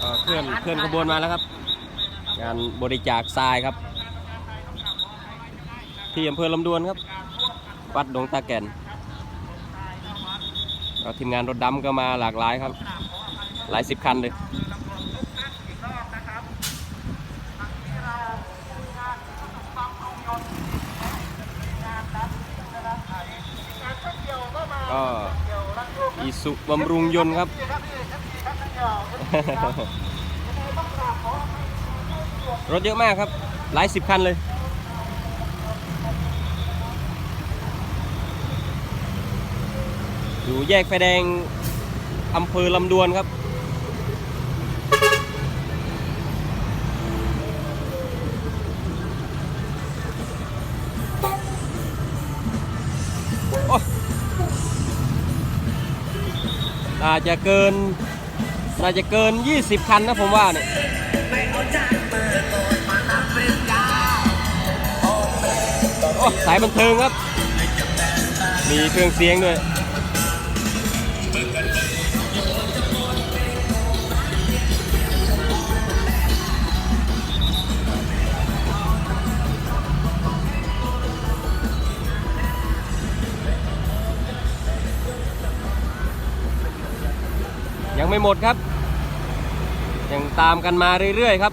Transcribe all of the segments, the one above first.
เอ่อเคลื่อนเคลื่อนขบวนมาแล้วครับ งานบริจาคทรายครับ ที่อำเภอลำดวนครับ วัดดงตาแก่นทีมงานรถดำก็มาหลากหลายครับ หลายสิบคันเลยก็อีสุบำรุงยนต์ครับ รถเยอะมากครับ หลายสิบคันเลย อยู่แยกไฟแดงอำเภอลำดวนครับโอ้น่าจะเกิน น่าจะเกิน 20 คันนะผมว่าเนี่ยโอ้สายบันเทิงครับ มีเครื่องเสียงด้วย ยังไม่หมดครับ ยังตามกันมาเรื่อยๆครับ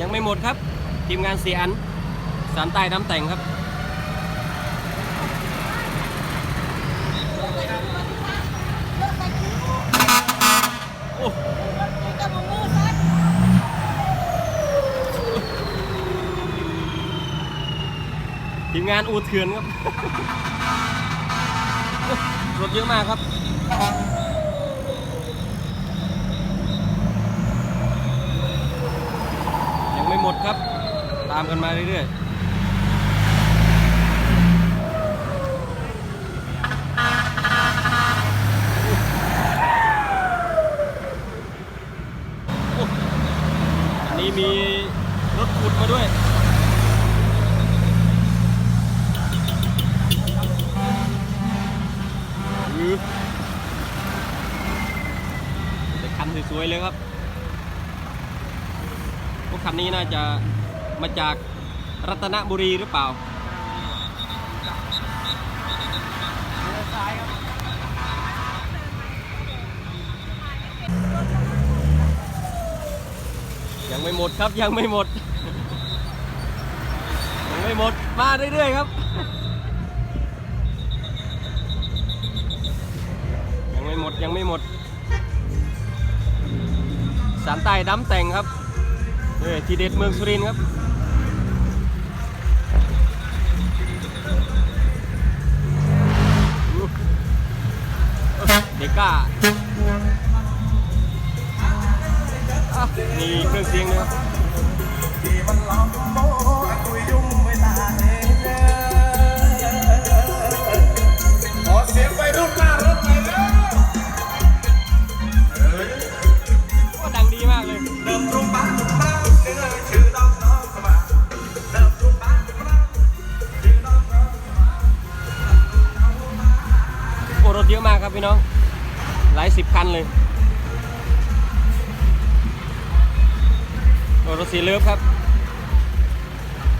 ยังไม่หมดครับ ทีมงานเสียอันสารใต้น้ำแต่งครับ งานอูเถื่อนครับ รถเยอะมากครับ ยังไม่หมดครับ ตามกันมาเรื่อยๆอันนี้มีรถขุดมาด้วย อือแต่คันส วยเลยครับพวกคันนี้น่าจะมาจากรัตนบุรีหรือเปล่ายังไม่หมดครับยังไม่หมด ยังไม่หมดมาเรื่อยๆครับ ยังไม่หมดยังไม่หมด สารใต้ดำแต่งครับเออทีเด็ดเมืองสุรินทร์ครับเด็กก้ามีเครื่องเสียงด้วย รถสีเลิฟครับ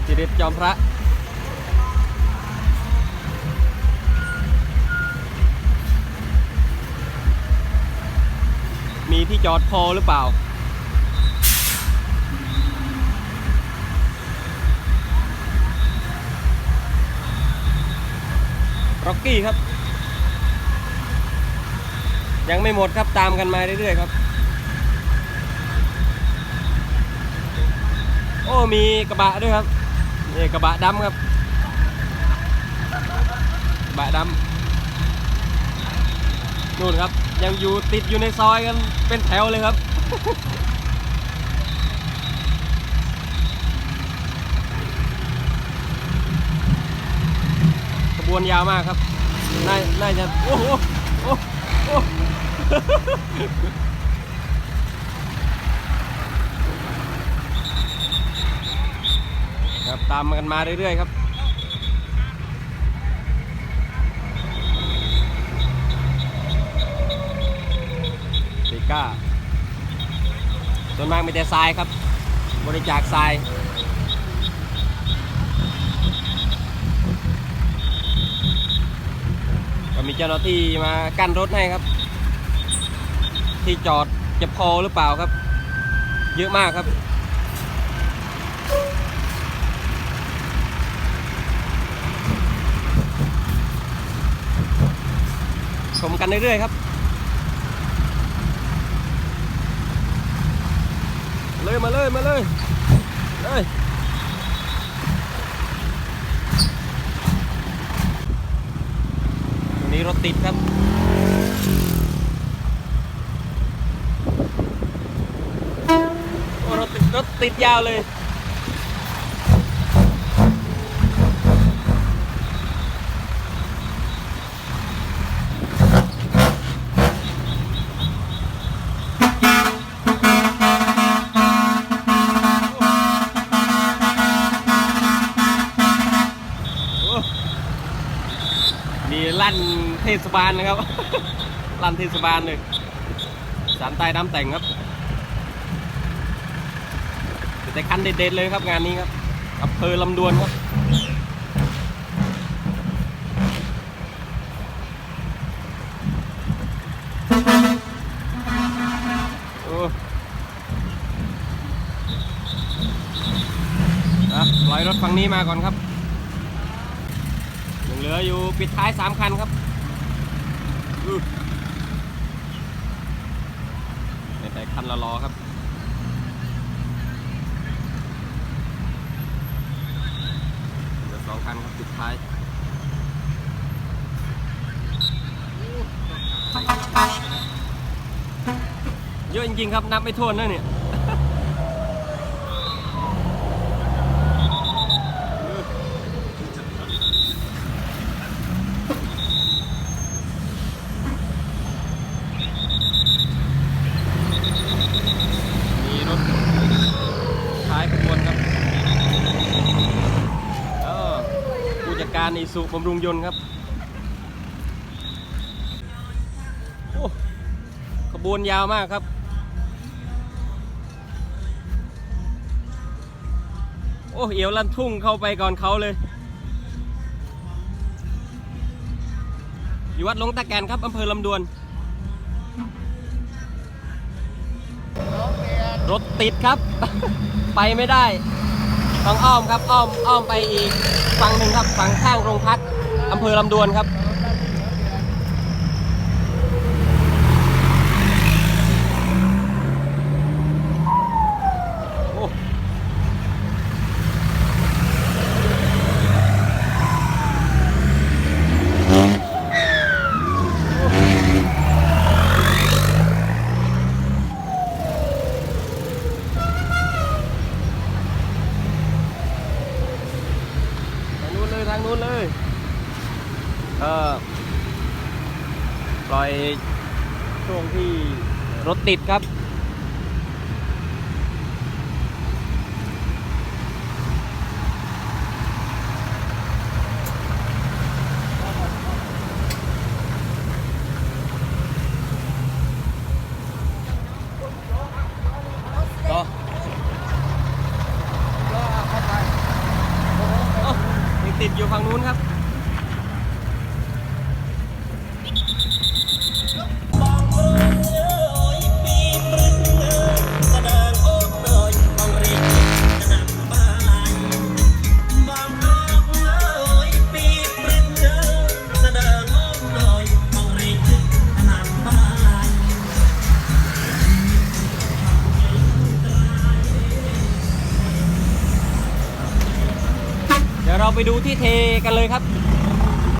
ทีเด็ดจอมพระมีที่จอดพอหรือเปล่า ร็อกกี้ครับ ยังไม่หมดครับตามกันมาเรื่อยๆครับ โอ้มีกระบะด้วยครับนี่กระบะดำครับกระบะดำนู่นครับ ยังอยู่ติดอยู่ในซอยกันเป็นแถวเลยครับขบวนยาวมากครับน่าน่าจะโอ้โหโอ้โห ครับตามกันมาเรื่อยๆครับเซก้าส่วนมากมีแต่ทรายครับ บริจาคทรายก็มีเจ้าหน้าที่มากั้นรถให้ครับ ที่จอดจะพอหรือเปล่าครับ เยอะมากครับ ชมกันเรื่อยๆครับ เลยมาเลยมาเลยเลยวันนี้รถติดครับรถติดรถติดยาวเลย นี่ลั่นเทศบาลนะครับ ลั่นเทศบาลเลยสารใต้น้ำแต่งครับ แต่คันเด็ดๆเลยครับงานนี้ครับอำเภอลำดวนครับปล่อยรถฝั่งนี้มาก่อนครับ ออยู่ปิดท้ายสามคันครับอื้อไม่แต่คันละล้อครับเหลือสองคันครับปิดท้ายเยอะจริงๆครับนับไม่ถ้วนนะเนี่ย มีรถท้ายขบวนครับเออผู้จัด การอิสุบำรุงยนต์ครับโอ้ขบวนยาวมากครับ โอ้เอียวลันทุ่งเข้าไปก่อนเขาเลย อยู่วัดลงตาแกนครับอำเภอลำดวน รถติดครับ ไปไม่ได้ ต้องอ้อมครับอ้อมอ้อมไปอีกฝั่งหนึ่งครับฝั่งข้างโรงพักอำเภอลำดวนครับ โอ้ทางนู้นเลยทางนู้นเลย เออปล่อยช่วงที่ รถติดครับต่อเอ้ายังติดอยู่ฝั่งนู้นครับ ไปดูที่เทกันเลยครับ